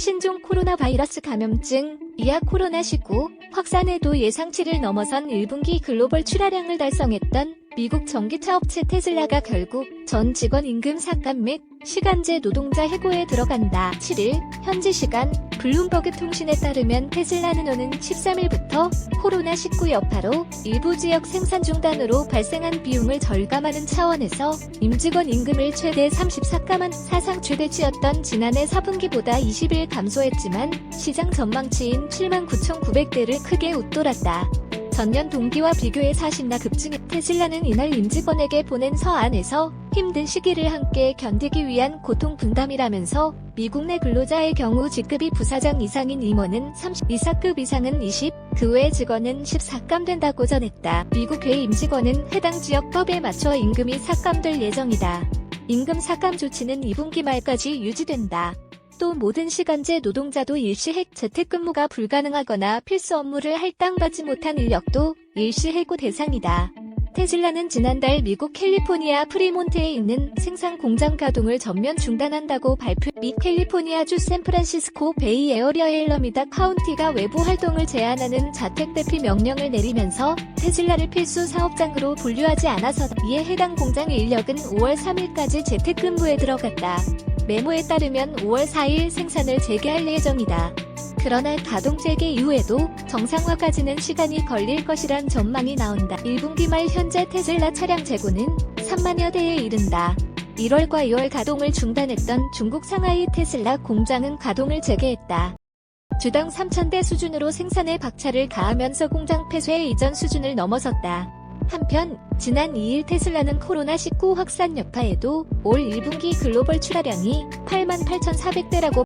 신종 코로나 바이러스 감염증, 이하 코로나19 확산에도 예상치를 넘어선 1분기 글로벌 출하량을 달성했던 미국 전기차 업체 테슬라가 결국 전 직원 임금 삭감 및 시간제 노동자 해고에 들어간다. 7일 현지 시간 블룸버그 통신에 따르면 테슬라는 오는 13일부터 코로나19 여파로 일부 지역 생산 중단으로 발생한 비용을 절감하는 차원에서 임직원 임금을 최대 34가만 사상 최대치였던 지난해 4분기보다 20일 감소했지만 시장 전망치인 79,900대를 크게 웃돌았다. 전년 동기와 비교해 40나 급증해 테슬라는 이날 임직원에게 보낸 서안에서 힘든 시기를 함께 견디기 위한 고통 분담이라면서 미국 내 근로자의 경우 직급이 부사장 이상인 임원은 30 이사급 이상은 20, 그 외 직원은 14감 된다고 전했다. 미국 외 임직원은 해당 지역법에 맞춰 임금이 삭감될 예정이다. 임금 삭감 조치는 2분기 말까지 유지된다. 또 모든 시간제 노동자도 일시 핵 재택근무가 불가능하거나 필수 업무를 할당받지 못한 인력도 일시 해고 대상이다. 테슬라는 지난달 미국 캘리포니아 프리몬트에 있는 생산 공장 가동을 전면 중단한다고 발표 미 캘리포니아주 샌프란시스코 베이 에어리어 엘러미다 카운티가 외부 활동을 제한하는 자택 대피 명령을 내리면서 테슬라를 필수 사업장으로 분류하지 않아서 이에 해당 공장 인력은 5월 3일까지 재택근무에 들어갔다. 메모에 따르면 5월 4일 생산을 재개할 예정이다. 그러나 가동 재개 이후에도 정상화까지는 시간이 걸릴 것이란 전망이 나온다. 1분기 말 현재 테슬라 차량 재고는 3만여 대에 이른다. 1월과 2월 가동을 중단했던 중국 상하이 테슬라 공장은 가동을 재개했다. 주당 3,000대 수준으로 생산에 박차를 가하면서 공장 폐쇄 이전 수준을 넘어섰다. 한편 지난 2일 테슬라는 코로나19 확산 여파에도 올 1분기 글로벌 출하량이 88,400대라고